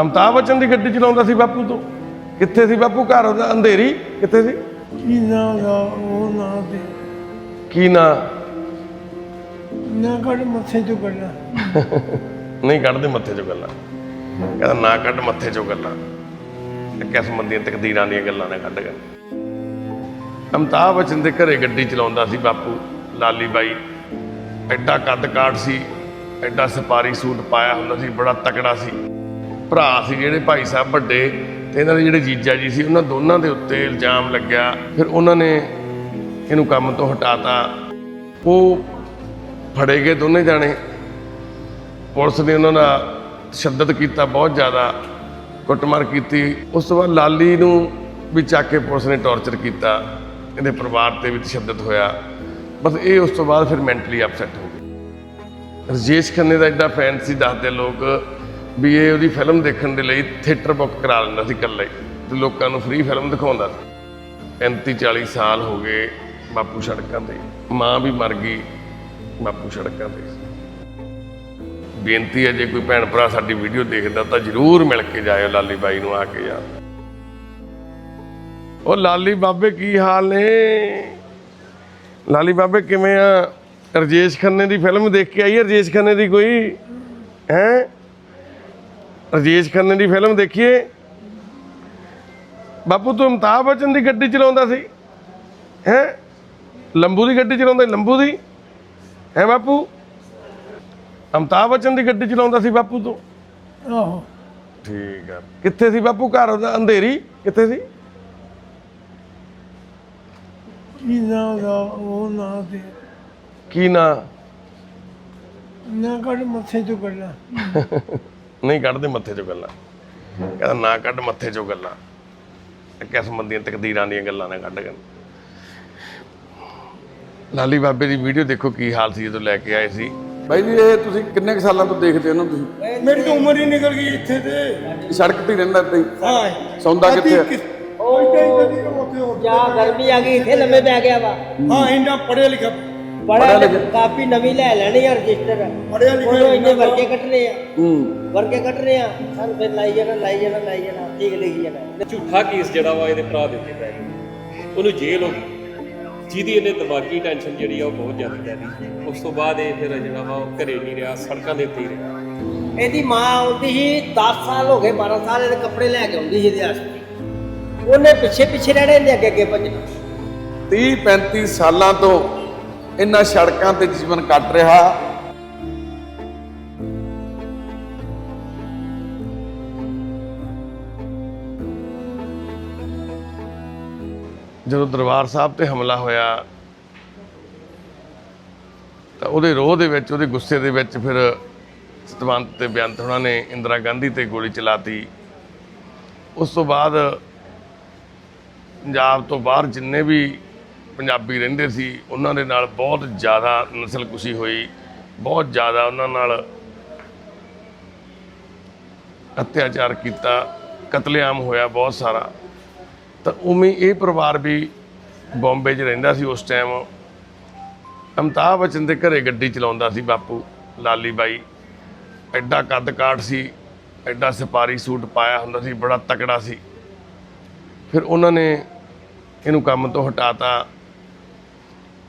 ਅਮਤਾਬ ਬੱਚਨ ਦੀ ਗੱਡੀ ਚਲਾਉਂਦਾ ਸੀ ਬਾਪੂ ਤੋਂ। ਕਿੱਥੇ ਸੀ ਬਾਪੂ? ਘਰ ਉਹਦਾ ਅੰਧੇਰੀ। ਕਿੱਥੇ ਸੀ? ਕੀ ਨਾ ਦਾ ਉਹ ਨਾ ਦੇ ਕੀ ਨਾ? ਨਾ ਕੱਢ ਮੱਥੇ ਚੋਂ ਕੱਢਣਾ। ਨਹੀਂ ਕੱਢਦੇ ਮੱਥੇ ਚੋਂ ਗੱਲਾਂ। ਕਹਿੰਦਾ ਨਾ ਕੱਢ ਮੱਥੇ ਚੋਂ ਗੱਲਾਂ। ਇਹ ਕਿਸਮਤ ਦੀਆਂ ਤਕਦੀਰਾਂ ਦੀਆਂ ਗੱਲਾਂ ਨੇ ਕੱਢ ਗਏ ਅਮਤਾਬ ਬੱਚਨ ਦੇ ਘਰੇ ਗੱਡੀ ਚਲਾਉਂਦਾ ਸੀ ਬਾਪੂ ਲਾਲੀ ਬਾਈ। ਐਡਾ ਕੱਦ ਕਾਠ ਸੀ ਐਡਾ ਸਪਾਰੀ ਸੂਟ ਪਾਇਆ ਹੁੰਦਾ ਸੀ ਬੜਾ ਤਕੜਾ ਸੀ। ਭਰਾ ਸੀ ਜਿਹੜੇ ਭਾਈ ਸਾਹਿਬ ਵੱਡੇ ਤੇ ਇਹਨਾਂ ਦੇ ਜਿਹੜੇ ਜੀਜਾ ਜੀ ਸੀ, ਉਹਨਾਂ ਦੋਨਾਂ ਦੇ ਉੱਤੇ ਇਲਜ਼ਾਮ ਲੱਗਿਆ। ਫਿਰ ਉਹਨਾਂ ਨੇ ਇਹਨੂੰ ਕੰਮ ਤੋਂ ਹਟਾਤਾ। ਉਹ ਫੜੇ ਗਏ ਦੋਨੇ ਜਾਣੇ। ਪੁਲਿਸ ਨੇ ਉਹਨਾਂ ਦਾ ਤਸ਼ੱਦਦ ਕੀਤਾ, ਬਹੁਤ ਜ਼ਿਆਦਾ ਕੁੱਟਮਾਰ ਕੀਤੀ। ਉਸ ਤੋਂ ਬਾਅਦ ਲਾਲੀ ਨੂੰ ਵੀ ਚੱਕ ਕੇ ਪੁਲਿਸ ਨੇ ਟੌਰਚਰ ਕੀਤਾ। ਇਹਦੇ ਪਰਿਵਾਰ ਤੇ ਵੀ ਤਸ਼ੱਦਦ ਹੋਇਆ। ਬਸ ਇਹ ਉਸ ਤੋਂ ਬਾਅਦ ਫਿਰ ਮੈਂਟਲੀ ਅਪਸੈਟ ਹੋ ਗਏ। ਰਜੇਸ਼ ਖੰਨੇ ਦਾ ਐਡਾ ਫੈਨ ਸੀ ਦੱਸਦੇ ਲੋਕ। ਵੀ ਇਹ ਉਹਦੀ ਫਿਲਮ ਦੇਖਣ ਦੇ ਲਈ ਥੀਏਟਰ ਬੁੱਕ ਕਰਾ ਲੈਂਦਾ ਸੀ ਇਕੱਲੇ। ਤੇ ਲੋਕਾਂ ਨੂੰ ਫ੍ਰੀ ਫਿਲਮ ਦਿਖਾਉਂਦਾ ਸੀ। 35 40 ਸਾਲ ਹੋ ਗਏ ਬਾਪੂ ਸੜਕਾਂ ਤੇ। ਮਾਂ ਵੀ ਮਰ ਗਈ ਬਾਪੂ ਸੜਕਾਂ ਤੇ। ਬੇਨਤੀ ਹੈ, ਜੇ ਕੋਈ ਭੈਣ ਭਰਾ ਸਾਡੀ ਵੀਡੀਓ ਦੇਖਦਾ ਤਾਂ ਜਰੂਰ ਮਿਲ ਕੇ ਜਾਇਓ ਲਾਲੀ ਬਾਈ ਨੂੰ ਆ ਕੇ ਯਾਰ। ਉਹ ਲਾਲੀ ਬਾਬੇ ਕੀ ਹਾਲ ਨੇ? ਲਾਲੀ ਬਾਬੇ ਕਿਵੇਂ ਆ? ਰਜੇਸ਼ ਖੰਨੇ ਦੀ ਫਿਲਮ ਦੇਖ ਕੇ ਆਈ ਹੈ ਰਜੇਸ਼ ਖੰਨੇ ਦੀ ਕੋਈ? ਹੈ? ਰਜੇਸ਼ ਖੰਨੇ ਦੀ ਫਿਲਮ ਦੇਖੀਏ। ਬਾਪੂ ਤੂੰ ਅਮਤਾਬ ਬੱਚਨ ਦੀ ਗੱਡੀ ਚਲਾਉਂਦਾ ਸੀ। ਹੈ? ਲੰਬੂ ਦੀ ਗੱਡੀ ਚਲਾਉਂਦਾ ਲੰਬੂ ਦੀ। ਹੈ ਬਾਪੂ? ਅਮਤਾਬ ਬੱਚਨ ਦੀ ਗੱਡੀ ਚਲਾਉਂਦਾ ਸੀ ਬਾਪੂ ਤੂੰ। ਆਹੋ। ਠੀਕ ਆ। ਕਿੱਥੇ ਸੀ ਬਾਪੂ? ਘਰ ਉਹਦਾ ਅੰਧੇਰੀ। ਕਿੱਥੇ ਸੀ? ਕੀ ਨਾ ਦਾ ਉਹ ਨਾ ਦੇ ਕੀ ਨਾ? ਨਾ ਕੱਢ ਮੱਥੇ ਚੋਂ ਕੱਢਣਾ ਨਹੀਂ ਕੱਢਦੇ ਮੱਥੇ ਚੋਂ ਗੱਲਾਂ। ਕਹਿੰਦਾ ਨਾ ਕੱਢ ਮੱਥੇ ਚੋਂ ਗੱਲਾਂ। ਇਹ ਕਿਸਮਤ ਦੀਆਂ ਤਕਦੀਰਾਂ ਦੀਆਂ ਗੱਲਾਂ ਨੇ ਕੱਢ ਗਏ ਲਾਲੀ ਬਾਬੇ ਦੀ ਵੀਡੀਓ ਦੇਖੋ ਕੀ ਹਾਲ ਸੀ ਜਦੋਂ ਲੈ ਕੇ ਆਏ ਸੀ। ਬਾਈ ਜੀ ਇਹ ਤੁਸੀਂ ਕਿੰਨੇ ਕੁ ਸਾਲਾਂ ਤੋਂ ਦੇਖਦੇ ਹੋ ਨਾ ਤੁਸੀਂ? ਮੇਰੀ ਤਾਂ ਉਮਰ ਹੀ ਨਿਕਲ ਗਈ ਇੱਥੇ ਤੇ। ਸੜਕ ਤੇ ਹੀ ਰਹਿੰਦਾ ਏਦਾਂ ਹੀ। ਹਾਂ। ਸੌਂਦਾ ਕਿੱਥੇ ਆ? ਜਾਂ ਗਰਮੀ ਆ ਗਈ ਇੱਥੇ ਲੰਮੇ ਪੈ ਗਿਆ ਵਾ। ਹਾਂ ਇੰਨਾ ਪੜਿਆ ਲਿਖਿਆ। ਬੜਾ ਕਾਪੀ ਨਵੀਂ ਲੈ ਲੈਣੀ ਆ ਰਜਿਸਟਰ। ਪੜ੍ਹਿਆ ਲਿਖਿਆ ਉਹਨੂੰ ਇੰਨੇ ਵਰਗੇ ਕੱਟਣੇ ਆ। ਹੂੰ। ਵਰਗੇ ਕੱਟਣੇ ਆ। ਸਾਨੂੰ ਫਿਰ ਲਾਈ ਜਾਣਾ ਲਾਈ ਜਾਣਾ ਲਾਈ ਜਾਣਾ। ਠੀਕ ਲਿਖੀ ਜਾਣਾ। ਝੂਠਾ ਕੇਸ ਜਿਹੜਾ ਵਾ ਇਹਦੇ ਭਰਾ ਦੇ ਉੱਤੇ ਪੈ ਗਿਆ। ਉਹਨੂੰ ਜੇਲ੍ਹ ਹੋ ਗਈ। ਜਿਹਦੀ ਇਹਨੇ ਦਿਮਾਗੀ ਟੈਨਸ਼ਨ ਜਿਹੜੀ ਆ ਉਹ ਬਹੁਤ ਜ਼ਿਆਦਾ ਲੈ ਲਈ ਉਸ ਤੋਂ ਬਾਅਦ ਇਹ ਫਿਰ ਜਿਹੜਾ ਵਾ ਉਹ ਘਰੇ ਨਹੀਂ ਰਿਹਾ ਸੜਕਾਂ ਦੇ ਉੱਤੇ ਹੀ ਰਿਹਾ। ਇਹਦੀ ਮਾਂ ਆਉਂਦੀ ਸੀ 10 ਸਾਲ ਹੋ ਗਏ 12 ਸਾਲ ਇਹਦੇ ਕੱਪੜੇ ਲੈ ਕੇ ਆਉਂਦੀ ਸੀ ਇਹਦੇ ਵਾਸਤੇ। ਉਹਨੇ ਪਿੱਛੇ ਪਿੱਛੇ ਰਹਿਣਾ ਇਹਦੇ ਅੱਗੇ ਅੱਗੇ ਭੱਜਣਾ। 30 35 ਸਾਲਾਂ ਤੋਂ ਇਹਨਾਂ ਸੜਕਾਂ ਤੇ ਜੀਵਨ ਕੱਟ ਰਿਹਾ। ਜਦੋਂ ਦਰਬਾਰ ਸਾਹਿਬ ਤੇ ਹਮਲਾ ਹੋਇਆ, ਤਾਂ ਉਹਦੇ ਰੋਹ ਦੇ ਵਿੱਚ, ਉਹਦੇ ਗੁੱਸੇ ਦੇ ਵਿੱਚ ਫਿਰ ਸਤਵੰਤ ਤੇ ਬੇਅੰਤ ਉਹਨਾਂ ਨੇ ਇੰਦਰਾ ਗਾਂਧੀ ਤੇ ਗੋਲੀ ਚਲਾਤੀ। ਉਸ ਤੋਂ ਬਾਅਦ ਪੰਜਾਬ ਤੋਂ ਬਾਹਰ ਜਿੰਨੇ ਵੀ ਪੰਜਾਬੀ ਰਹਿੰਦੇ ਸੀ, ਉਹਨਾਂ ਦੇ ਨਾਲ ਬਹੁਤ ਜ਼ਿਆਦਾ ਨਸਲਕੁਸ਼ੀ ਹੋਈ, ਬਹੁਤ ਜ਼ਿਆਦਾ ਉਹਨਾਂ ਨਾਲ ਅਤਿਆਚਾਰ ਕੀਤਾ, ਕਤਲੇਆਮ ਹੋਇਆ ਬਹੁਤ ਸਾਰਾ। ਤਾਂ ਉਵੇਂ ਇਹ ਪਰਿਵਾਰ ਵੀ ਬੰਬੇ 'ਚ ਰਹਿੰਦਾ ਸੀ ਉਸ ਟਾਈਮ ਅਮਤਾਬ ਬੱਚਨ ਦੇ ਘਰੇ ਗੱਡੀ ਚਲਾਉਂਦਾ ਸੀ ਬਾਪੂ, ਲਾਲੀ ਬਾਈ। ਐਡਾ ਕੱਦ ਕਾਠ ਸੀ, ਐਡਾ ਸਪਾਰੀ ਸੂਟ ਪਾਇਆ ਹੁੰਦਾ ਸੀ, ਬੜਾ ਤਕੜਾ ਸੀ। ਫਿਰ ਉਹਨਾਂ ਨੇ ਇਹਨੂੰ ਕੰਮ ਤੋਂ ਹਟਾਤਾ।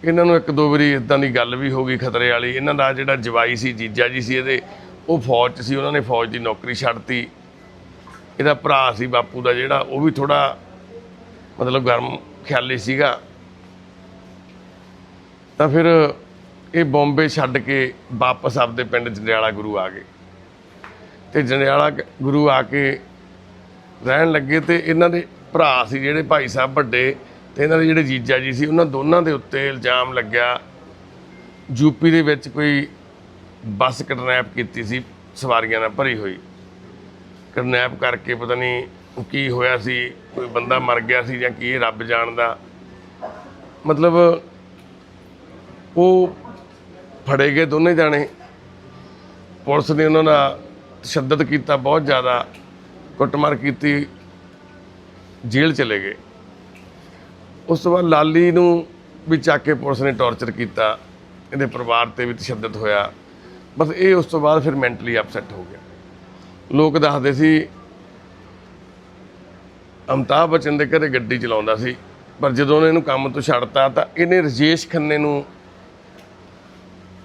ਇਹਨਾਂ ਨੂੰ ਇੱਕ ਦੋ ਵਾਰੀ ਇਦਾਂ ਦੀ ਗੱਲ ਵੀ ਹੋ ਗਈ ਖਤਰੇ ਵਾਲੀ। ਇਹਨਾਂ ਦਾ ਜਿਹੜਾ ਜਵਾਈ ਸੀ, ਜੀਜਾ ਜੀ ਸੀ ਇਹਦੇ, ਉਹ ਫੌਜ 'ਚ ਸੀ, ਉਹਨਾਂ ਨੇ ਫੌਜ ਦੀ ਨੌਕਰੀ ਛੱਡਤੀ ਇਹਦਾ ਭਰਾ ਸੀ, ਬਾਪੂ ਦਾ ਜਿਹੜਾ, ਉਹ ਵੀ ਥੋੜਾ ਮਤਲਬ ਗਰਮ ਖਿਆਲੀ ਸੀਗਾ। ਤਾਂ ਫਿਰ ਇਹ ਬੰਬੇ ਛੱਡ ਕੇ ਵਾਪਸ ਆਪਦੇ ਪਿੰਡ ਜੰਡਿਆਲਾ ਗੁਰੂ ਆ ਗਏ। ਤੇ ਜੰਡਿਆਲਾ ਗੁਰੂ ਆ ਕੇ ਰਹਿਣ ਲੱਗੇ ਤੇ ਇਹਨਾਂ ਦੇ ਭਰਾ ਸੀ ਜਿਹੜੇ ਭਾਈ ਸਾਹਿਬ ਵੱਡੇ ਤੇ ਇਹਨਾਂ ਦੇ ਜਿਹੜੇ ਜੀਜਾ ਜੀ ਸੀ, ਉਹਨਾਂ ਦੋਨਾਂ ਦੇ ਉੱਤੇ ਇਲਜ਼ਾਮ ਲੱਗਿਆ। ਯੂਪੀ ਦੇ ਵਿੱਚ ਕੋਈ ਬੱਸ ਕਿਡਨੈਪ ਕੀਤੀ ਸੀ, ਸਵਾਰੀਆਂ ਨਾਲ ਭਰੀ ਹੋਈ। ਕਿਡਨੈਪ ਕਰਕੇ ਪਤਾ ਨਹੀਂ ਕੀ ਹੋਇਆ ਸੀ, ਕੋਈ ਬੰਦਾ ਮਰ ਗਿਆ ਸੀ ਜਾਂ ਕੀ, ਇਹ ਰੱਬ ਜਾਣਦਾ। ਮਤਲਬ ਉਹ ਫੜੇ ਗਏ ਦੋਨੇ ਜਾਣੇ। ਪੁਲਿਸ ਨੇ ਉਹਨਾਂ ਦਾ ਤਸ਼ੱਦਦ ਕੀਤਾ, ਬਹੁਤ ਜ਼ਿਆਦਾ ਕੁੱਟਮਾਰ ਕੀਤੀ, ਜੇਲ੍ਹ ਚਲੇ ਗਏ। ਉਸ ਤੋਂ ਬਾਅਦ ਲਾਲੀ ਨੂੰ ਵੀ ਚੱਕ ਕੇ ਪੁਲਿਸ ਨੇ ਟੌਰਚਰ ਕੀਤਾ, ਇਹਦੇ ਪਰਿਵਾਰ ਤੇ ਵੀ ਤਸ਼ੱਦਦ ਹੋਇਆ। ਬਸ ਇਹ ਉਸ ਤੋਂ ਬਾਅਦ ਫਿਰ ਮੈਂਟਲੀ ਅਪਸੈਟ ਹੋ ਗਿਆ। ਲੋਕ ਦੱਸਦੇ ਸੀ ਅਮਤਾਬ ਬਚਨ ਦੇ ਘਰੇ ਗੱਡੀ ਚਲਾਉਂਦਾ ਸੀ, ਪਰ ਜਦੋਂ ਉਹਨੇ ਇਹਨੂੰ ਕੰਮ ਤੋਂ ਛੱਡਤਾ ਤਾਂ ਇਹਨੇ ਰਜੇਸ਼ ਖੰਨੇ ਨੂੰ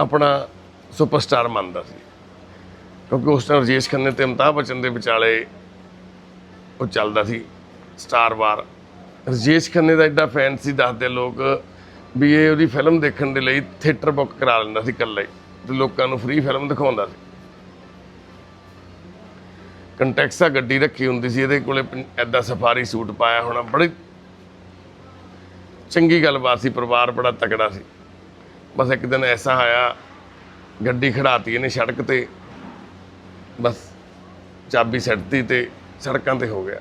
ਆਪਣਾ ਸੁਪਰਸਟਾਰ ਮੰਨਦਾ ਸੀ। ਕਿਉਂਕਿ ਉਸ ਟਾਈਮ ਰਜੇਸ਼ ਖੰਨੇ ਤੇ ਅਮਤਾਬ ਬਚਨ ਦੇ ਵਿਚਾਲੇ ਉਹ ਚੱਲਦਾ ਸੀ, ਸਟਾਰ ਵਾਰ। ਰਜੇਸ਼ ਖੰਨੇ ਦਾ ਐਡਾ ਫੈਨ ਸੀ ਦੱਸਦੇ ਲੋਕ, ਵੀ ਇਹ ਉਹਦੀ ਫਿਲਮ ਦੇਖਣ ਦੇ ਲਈ ਥੀਏਟਰ ਬੁੱਕ ਕਰਾ ਲੈਂਦਾ ਸੀ ਇਕੱਲਾ ਹੀ, ਤੇ ਲੋਕਾਂ ਨੂੰ ਫ੍ਰੀ ਫਿਲਮ ਦਿਖਾਉਂਦਾ ਸੀ। ਕੰਟੈਕਸਾ ਗੱਡੀ ਰੱਖੀ ਹੁੰਦੀ ਸੀ, ਇਹਦੇ ਕੋਲੇ ਐਦਾ ਸਫਾਰੀ ਸੂਟ ਪਾਇਆ ਹੋਣਾ, ਬੜੀ ਚੰਗੀ ਗੱਲਬਾਤ ਸੀ, ਪਰਿਵਾਰ ਬੜਾ ਤਕੜਾ ਸੀ। ਬਸ ਇੱਕ ਦਿਨ ਐਸਾ ਆਇਆ ਗੱਡੀ ਖੜਾਤੀ ਇਹਨੇ ਸੜਕ ਤੇ, ਬਸ ਚਾਬੀ ਸੱਟਤੀ ਤੇ ਸੜਕਾਂ ਤੇ ਹੋ ਗਿਆ।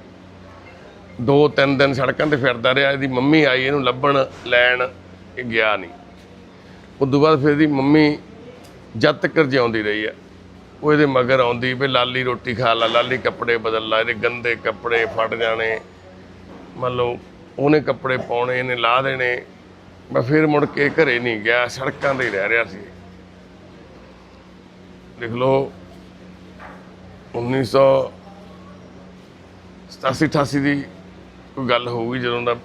ਦੋ ਤਿੰਨ ਦਿਨ ਸੜਕਾਂ ਤੇ ਫਿਰਦਾ ਰਿਹਾ, ਇਹਦੀ ਮੰਮੀ ਆਈ, ਇਹਨੂੰ ਲੱਭਣ ਲੈਣ, ਇਹ ਗਿਆ ਨਹੀਂ। ਉਦੋਂ ਬਾਅਦ ਫਿਰ ਇਹਦੀ ਮੰਮੀ ਜਦ ਤੱਕ ਜਿਉਂਦੀ ਰਹੀ ਆ, ਉਹ ਇਹਦੇ ਮਗਰ ਆਉਂਦੀ ਵੀ ਲਾਲੀ ਰੋਟੀ ਖਾ ਲਾ, ਲਾਲੀ ਕੱਪੜੇ ਬਦਲ ਲਾ, ਇਹਦੇ ਗੰਦੇ ਕੱਪੜੇ ਫਟ ਜਾਣੇ। ਮੰਨ ਲਓ ਉਹਨੇ ਕੱਪੜੇ ਪਾਉਣੇ, ਇਹਨੇ ਲਾ ਦੇਣੇ, ਮੈਂ ਫਿਰ ਮੁੜ ਕੇ ਘਰੇ ਨਹੀਂ ਗਿਆ, ਸੜਕਾਂ ਤੇ ਹੀ ਰਹਿ ਰਿਹਾ ਸੀ। ਲਿਖ ਲਓ 1987 88 ਦੀ ਕੋਈ ਗੱਲ ਹੋਊਗੀ ਜਦੋਂ ਦਾ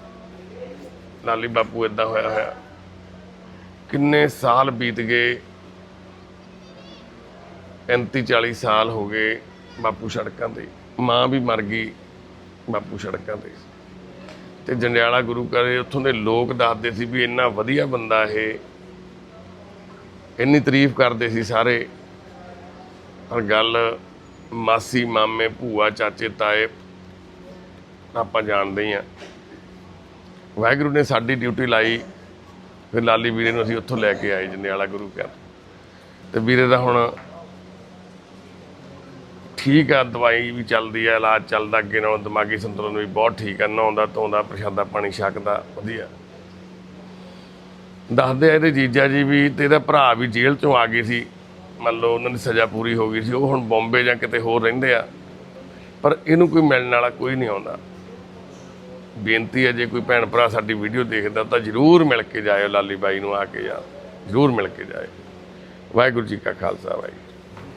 ਲਾਲੀ ਬਾਪੂ ਇਦਾਂ ਹੋਇਆ ਹੋਇਆ। ਕਿੰਨੇ ਸਾਲ ਬੀਤ ਗਏ 35 40 ਸਾਲ ਹੋ ਗਏ ਬਾਪੂ ਸੜਕਾਂ ਤੇ। ਮਾਂ ਵੀ ਮਰ ਗਈ ਬਾਪੂ ਸੜਕਾਂ ਤੇ। ਤੇ ਜੰਡਿਆਲਾ ਗੁਰੂ ਘਰ ਉੱਥੋਂ ਦੇ ਲੋਕ ਦੱਸਦੇ ਸੀ ਵੀ ਇੰਨਾ ਵਧੀਆ ਬੰਦਾ ਇਹ। ਇੰਨੀ ਤਾਰੀਫ ਕਰਦੇ ਸੀ ਸਾਰੇ। ਪਰ ਗੱਲ ਮਾਸੀ, ਮਾਮੇ, ਭੂਆ, ਚਾਚੇ, ਤਾਏ ਆਪਾਂ ਜਾਣਦੇ ਹੀ ਆ। ਵਾਹਿਗੁਰੂ ਨੇ ਸਾਡੀ ਡਿਊਟੀ ਲਾਈ, ਫਿਰ ਲਾਲੀ ਵੀਰੇ ਨੂੰ ਅਸੀਂ ਉੱਥੋਂ ਲੈ ਕੇ ਆਏ ਜੰਡਿਆਲਾ ਗੁਰੂ ਘਰ। ਤੇ ਵੀਰੇ ਦਾ ਹੁਣ ਠੀਕ ਆ, ਦਵਾਈ ਵੀ ਚੱਲਦੀ ਆ, ਇਲਾਜ ਚੱਲਦਾ ਅੱਗੇ ਨਾਲੋਂ, ਦਿਮਾਗੀ ਸੰਤੁਲਨ ਵੀ ਬਹੁਤ ਠੀਕ ਆ ਨਹਾਉਂਦਾ ਧੋਂਦਾ ਪ੍ਰਸ਼ਾਦਾ ਪਾਣੀ ਛਕਦਾ ਵਧੀਆ। ਦੱਸਦੇ ਆ ਇਹਦੇ ਜੀਜਾ ਜੀ ਵੀ ਤੇ ਇਹਦਾ ਭਰਾ ਵੀ ਜੇਲ੍ਹ ਚੋਂ ਆ ਗਏ ਸੀ। ਮੰਨ ਲਓ ਉਹਨਾਂ ਦੀ ਸਜ਼ਾ ਪੂਰੀ ਹੋ ਗਈ ਸੀ, ਉਹ ਹੁਣ ਬੰਬੇ ਜਾਂ ਕਿਤੇ ਹੋਰ ਰਹਿੰਦੇ ਆ। ਪਰ ਇਹਨੂੰ ਕੋਈ ਮਿਲਣ ਵਾਲਾ ਕੋਈ ਨਹੀਂ ਆਉਂਦਾ। ਬੇਨਤੀ ਹੈ, ਜੇ ਕੋਈ ਭੈਣ ਭਰਾ ਸਾਡੀ ਵੀਡੀਓ ਦੇਖਦਾ ਤਾਂ ਜਰੂਰ ਮਿਲ ਕੇ ਜਾਇਓ ਲਾਲੀ ਬਾਈ ਨੂੰ ਆ ਕੇ ਯਾਰ, ਜਰੂਰ ਮਿਲ ਕੇ ਜਾਇਓ। ਵਾਹਿਗੁਰੂ ਜੀ ਕਾ ਖਾਲਸਾ, ਵਾਹਿਗੁਰੂ